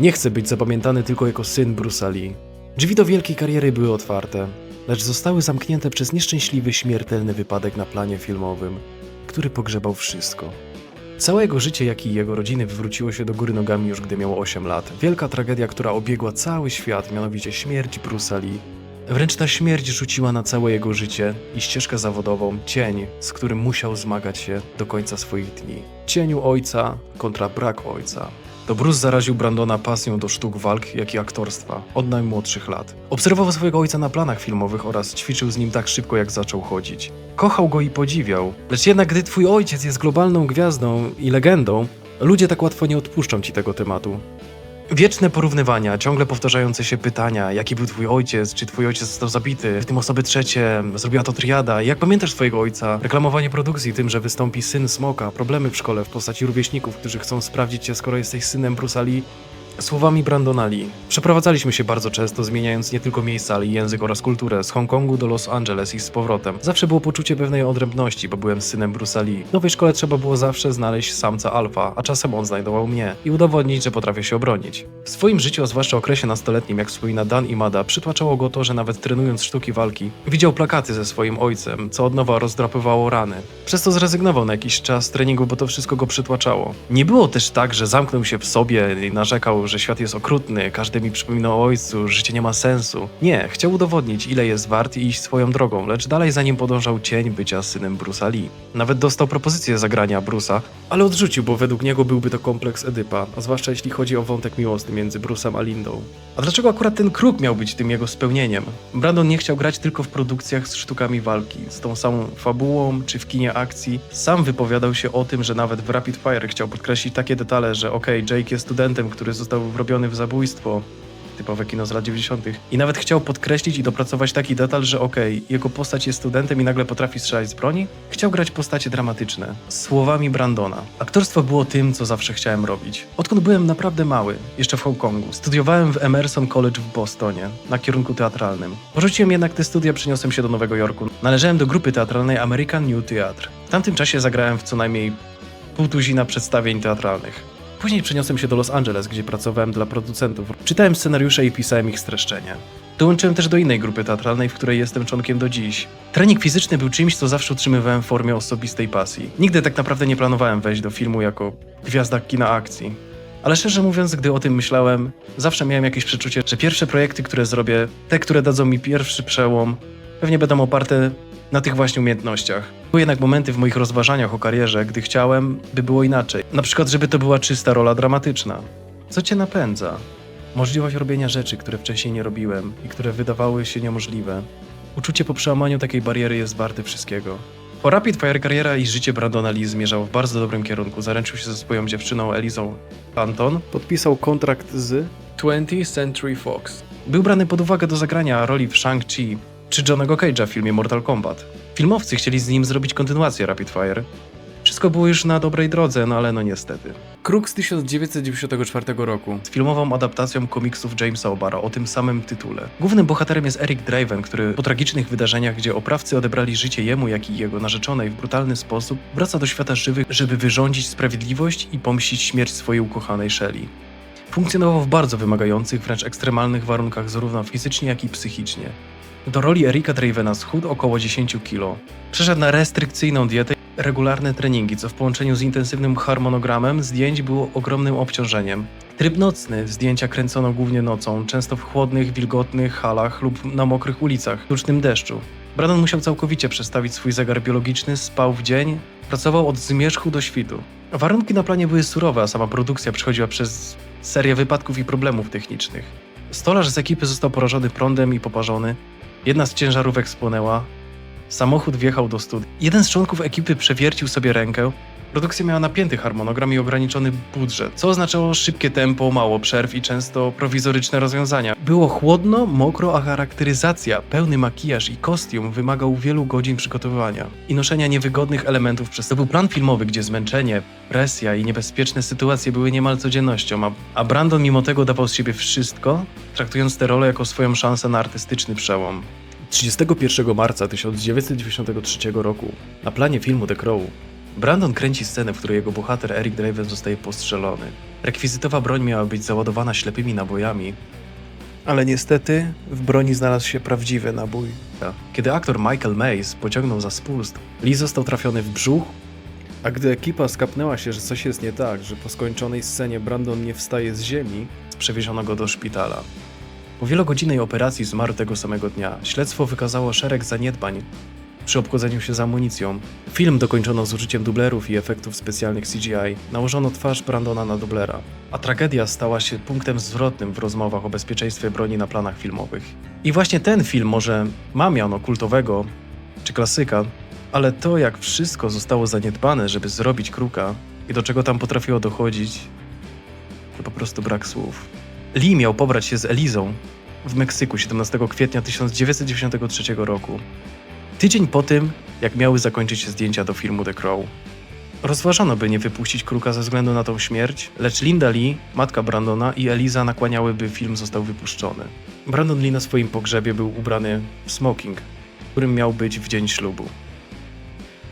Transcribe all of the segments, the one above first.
Nie chce być zapamiętany tylko jako syn Bruce'a Lee. Drzwi do wielkiej kariery były otwarte, lecz zostały zamknięte przez nieszczęśliwy, śmiertelny wypadek na planie filmowym, który pogrzebał wszystko. Całe jego życie, jak i jego rodziny wywróciło się do góry nogami już gdy miał 8 lat. Wielka tragedia, która obiegła cały świat, mianowicie śmierć Bruce'a Lee. Wręcz ta śmierć rzuciła na całe jego życie i ścieżkę zawodową cień, z którym musiał zmagać się do końca swoich dni. Cieniu ojca kontra brak ojca. To Bruce zaraził Brandona pasją do sztuk walk, jak i aktorstwa od najmłodszych lat. Obserwował swojego ojca na planach filmowych oraz ćwiczył z nim tak szybko, jak zaczął chodzić. Kochał go i podziwiał, lecz jednak gdy twój ojciec jest globalną gwiazdą i legendą, ludzie tak łatwo nie odpuszczą ci tego tematu. Wieczne porównywania, ciągle powtarzające się pytania, jaki był twój ojciec, czy twój ojciec został zabity, w tym osoby trzecie, zrobiła to triada, jak pamiętasz swojego ojca, reklamowanie produkcji tym, że wystąpi syn Smoka, problemy w szkole w postaci rówieśników, którzy chcą sprawdzić cię, skoro jesteś synem Bruce'a Lee, Słowami Brandona Lee. Przeprowadzaliśmy się bardzo często, zmieniając nie tylko miejsca, ale i język oraz kulturę, z Hongkongu do Los Angeles i z powrotem. Zawsze było poczucie pewnej odrębności, bo byłem synem Bruce'a Lee. W nowej szkole trzeba było zawsze znaleźć samca alfa, a czasem on znajdował mnie i udowodnić, że potrafię się obronić. W swoim życiu, a zwłaszcza okresie nastoletnim, jak wspomina Dan Mada, przytłaczało go to, że nawet trenując sztuki walki, widział plakaty ze swoim ojcem, co od nowa rozdrapywało rany. Przez to zrezygnował na jakiś czas z treningu, bo to wszystko go przytłaczało. Nie było też tak, że zamknął się w sobie i narzekał, że świat jest okrutny, każdy mi przypominał o ojcu, życie nie ma sensu. Nie, chciał udowodnić, ile jest wart i iść swoją drogą, lecz dalej za nim podążał cień bycia synem Bruce'a Lee. Nawet dostał propozycję zagrania Bruce'a, ale odrzucił, bo według niego byłby to kompleks Edypa, a zwłaszcza jeśli chodzi o wątek miłosny między Bruce'em a Lindą. A dlaczego akurat ten kruk miał być tym jego spełnieniem? Brandon nie chciał grać tylko w produkcjach z sztukami walki, z tą samą fabułą czy w kinie akcji. Sam wypowiadał się o tym, że nawet w Rapid Fire chciał podkreślić takie detale, że okej, Jake jest studentem, który został wrobiony w zabójstwo, typowe kino z lat 90. I nawet chciał podkreślić i dopracować taki detal, że okej, jego postać jest studentem i nagle potrafi strzelać z broni. Chciał grać postacie dramatyczne, słowami Brandona. Aktorstwo było tym, co zawsze chciałem robić. Odkąd byłem naprawdę mały, jeszcze w Hongkongu, studiowałem w Emerson College w Bostonie, na kierunku teatralnym. Porzuciłem jednak te studia, przeniosłem się do Nowego Jorku. Należałem do grupy teatralnej American New Theatre. W tamtym czasie zagrałem w co najmniej pół tuzina przedstawień teatralnych. Później przeniosłem się do Los Angeles, gdzie pracowałem dla producentów. Czytałem scenariusze i pisałem ich streszczenie. Dołączyłem też do innej grupy teatralnej, w której jestem członkiem do dziś. Trening fizyczny był czymś, co zawsze utrzymywałem w formie osobistej pasji. Nigdy tak naprawdę nie planowałem wejść do filmu jako gwiazda kina akcji. Ale szczerze mówiąc, gdy o tym myślałem, zawsze miałem jakieś przeczucie, że pierwsze projekty, które zrobię, te, które dadzą mi pierwszy przełom, pewnie będą oparte na tych właśnie umiejętnościach. Były jednak momenty w moich rozważaniach o karierze, gdy chciałem, by było inaczej. Na przykład, żeby to była czysta rola dramatyczna. Co cię napędza? Możliwość robienia rzeczy, które wcześniej nie robiłem i które wydawały się niemożliwe. Uczucie po przełamaniu takiej bariery jest warte wszystkiego. Po Rapid Fire kariera i życie Brandona Lee zmierzał w bardzo dobrym kierunku. Zaręczył się ze swoją dziewczyną Elizą Panton. Podpisał kontrakt z 20th Century Fox. Był brany pod uwagę do zagrania roli w Shang-Chi czy Johnego Cage'a w filmie Mortal Kombat. Filmowcy chcieli z nim zrobić kontynuację Rapid Fire. Wszystko było już na dobrej drodze, no ale no niestety. Kruk z 1994 roku z filmową adaptacją komiksów Jamesa O'Bara o tym samym tytule. Głównym bohaterem jest Eric Draven, który po tragicznych wydarzeniach, gdzie oprawcy odebrali życie jemu, jak i jego narzeczonej w brutalny sposób, wraca do świata żywych, żeby wyrządzić sprawiedliwość i pomścić śmierć swojej ukochanej Shelley. Funkcjonował w bardzo wymagających, wręcz ekstremalnych warunkach zarówno fizycznie, jak i psychicznie. Do roli Erika Dravena schudł około 10 kg. Przeszedł na restrykcyjną dietę i regularne treningi, co w połączeniu z intensywnym harmonogramem zdjęć było ogromnym obciążeniem. Tryb nocny, zdjęcia kręcono głównie nocą, często w chłodnych, wilgotnych halach lub na mokrych ulicach, w tucznym deszczu. Brandon musiał całkowicie przestawić swój zegar biologiczny, spał w dzień, pracował od zmierzchu do świtu. Warunki na planie były surowe, a sama produkcja przechodziła przez serię wypadków i problemów technicznych. Stolarz z ekipy został porażony prądem i poparzony, Jedna z ciężarówek spłonęła. Samochód wjechał do studni. Jeden z członków ekipy przewiercił sobie rękę. Produkcja miała napięty harmonogram i ograniczony budżet, co oznaczało szybkie tempo, mało przerw i często prowizoryczne rozwiązania. Było chłodno, mokro, a charakteryzacja, pełny makijaż i kostium wymagał wielu godzin przygotowywania i noszenia niewygodnych elementów przez to był plan filmowy, gdzie zmęczenie, presja i niebezpieczne sytuacje były niemal codziennością, a, a Brandon mimo tego dawał z siebie wszystko, traktując tę rolę jako swoją szansę na artystyczny przełom. 31 marca 1993 roku na planie filmu The Crow Brandon kręci scenę, w której jego bohater Eric Draven zostaje postrzelony. Rekwizytowa broń miała być załadowana ślepymi nabojami, ale niestety w broni znalazł się prawdziwy nabój. Kiedy aktor Michael Mays pociągnął za spust, Lee został trafiony w brzuch, a gdy ekipa skapnęła się, że coś jest nie tak, że po skończonej scenie Brandon nie wstaje z ziemi, przewieziono go do szpitala. Po wielogodzinnej operacji zmarł tego samego dnia. Śledztwo wykazało szereg zaniedbań przy obchodzeniu się z amunicją. Film dokończono z użyciem dublerów i efektów specjalnych CGI. Nałożono twarz Brandona na dublera. A tragedia stała się punktem zwrotnym w rozmowach o bezpieczeństwie broni na planach filmowych. I właśnie ten film może ma miano kultowego czy klasyka, ale to jak wszystko zostało zaniedbane, żeby zrobić kruka i do czego tam potrafiło dochodzić, to po prostu brak słów. Lee miał pobrać się z Elizą w Meksyku 17 kwietnia 1993 roku. Tydzień po tym, jak miały zakończyć się zdjęcia do filmu The Crow. Rozważano, by nie wypuścić kruka ze względu na tą śmierć, lecz Linda Lee, matka Brandona i Eliza nakłaniały, by film został wypuszczony. Brandon Lee na swoim pogrzebie był ubrany w smoking, którym miał być w dzień ślubu.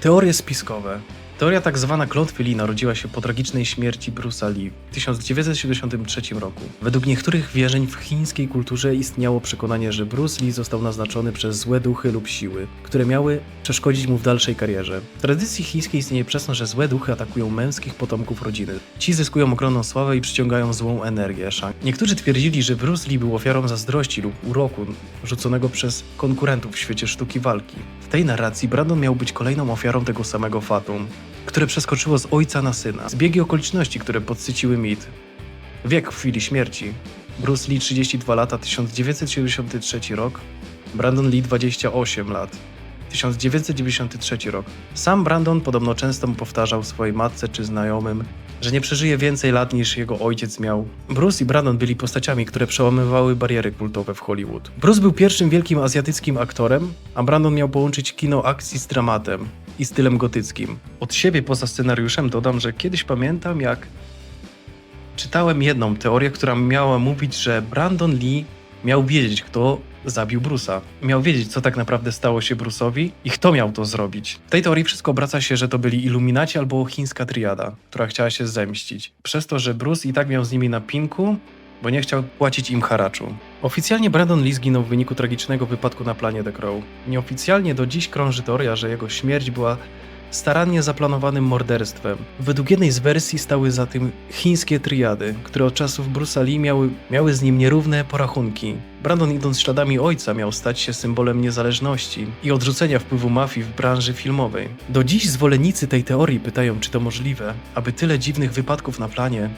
Teorie spiskowe. Teoria tak zwana klątwy Lee narodziła się po tragicznej śmierci Bruce'a Lee w 1973 roku. Według niektórych wierzeń w chińskiej kulturze istniało przekonanie, że Bruce Lee został naznaczony przez złe duchy lub siły, które miały przeszkodzić mu w dalszej karierze. W tradycji chińskiej istnieje przesąd, że złe duchy atakują męskich potomków rodziny. Ci zyskują ogromną sławę i przyciągają złą energię. Niektórzy twierdzili, że Bruce Lee był ofiarą zazdrości lub uroku rzuconego przez konkurentów w świecie sztuki walki. W tej narracji Brandon miał być kolejną ofiarą tego samego fatum, które przeskoczyło z ojca na syna. Zbiegi okoliczności, które podsyciły mit. Wiek w chwili śmierci. Bruce Lee 32 lata 1973 rok, Brandon Lee 28 lat 1993 rok. Sam Brandon podobno często powtarzał swojej matce czy znajomym, że nie przeżyje więcej lat niż jego ojciec miał. Bruce i Brandon byli postaciami, które przełamywały bariery kultowe w Hollywood. Bruce był pierwszym wielkim azjatyckim aktorem, a Brandon miał połączyć kino akcji z dramatem i stylem gotyckim. Od siebie poza scenariuszem dodam, że kiedyś pamiętam jak czytałem jedną teorię, która miała mówić, że Brandon Lee miał wiedzieć, kto zabił Bruce'a. Miał wiedzieć, co tak naprawdę stało się Bruce'owi i kto miał to zrobić. W tej teorii wszystko obraca się, że to byli Illuminaci albo chińska triada, która chciała się zemścić. Przez to, że Bruce i tak miał z nimi na pinku, bo nie chciał płacić im haraczu. Oficjalnie Brandon Lee zginął w wyniku tragicznego wypadku na planie The Crow. Nieoficjalnie do dziś krąży teoria, że jego śmierć była starannie zaplanowanym morderstwem. Według jednej z wersji stały za tym chińskie triady, które od czasów Bruce'a Lee miały, miały z nim nierówne porachunki. Brandon idąc śladami ojca miał stać się symbolem niezależności i odrzucenia wpływu mafii w branży filmowej. Do dziś zwolennicy tej teorii pytają, czy to możliwe, aby tyle dziwnych wypadków na planie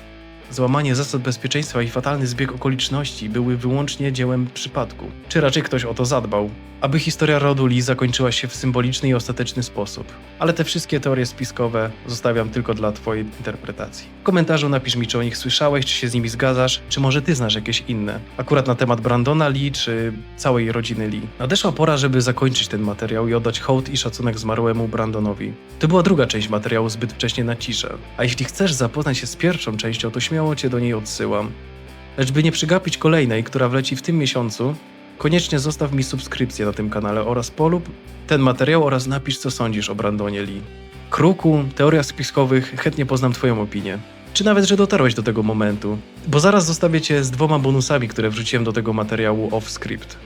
Złamanie zasad bezpieczeństwa i fatalny zbieg okoliczności były wyłącznie dziełem przypadku. Czy raczej ktoś o to zadbał? Aby historia rodu Lee zakończyła się w symboliczny i ostateczny sposób. Ale te wszystkie teorie spiskowe zostawiam tylko dla Twojej interpretacji. W komentarzu napisz mi, czy o nich słyszałeś, czy się z nimi zgadzasz, czy może Ty znasz jakieś inne. Akurat na temat Brandona Lee, czy całej rodziny Lee. Nadeszła pora, żeby zakończyć ten materiał i oddać hołd i szacunek zmarłemu Brandonowi. To była druga część materiału zbyt wcześnie na ciszę. A jeśli chcesz zapoznać się z pierwszą częścią, to śmiało Cię do niej odsyłam. Lecz by nie przegapić kolejnej, która wleci w tym miesiącu, koniecznie zostaw mi subskrypcję na tym kanale oraz polub ten materiał oraz napisz co sądzisz o Brandonie Lee. Kruku, teoriach spiskowych, chętnie poznam Twoją opinię. Czy nawet, że dotarłeś do tego momentu. Bo zaraz zostawię Cię z dwoma bonusami, które wrzuciłem do tego materiału off script.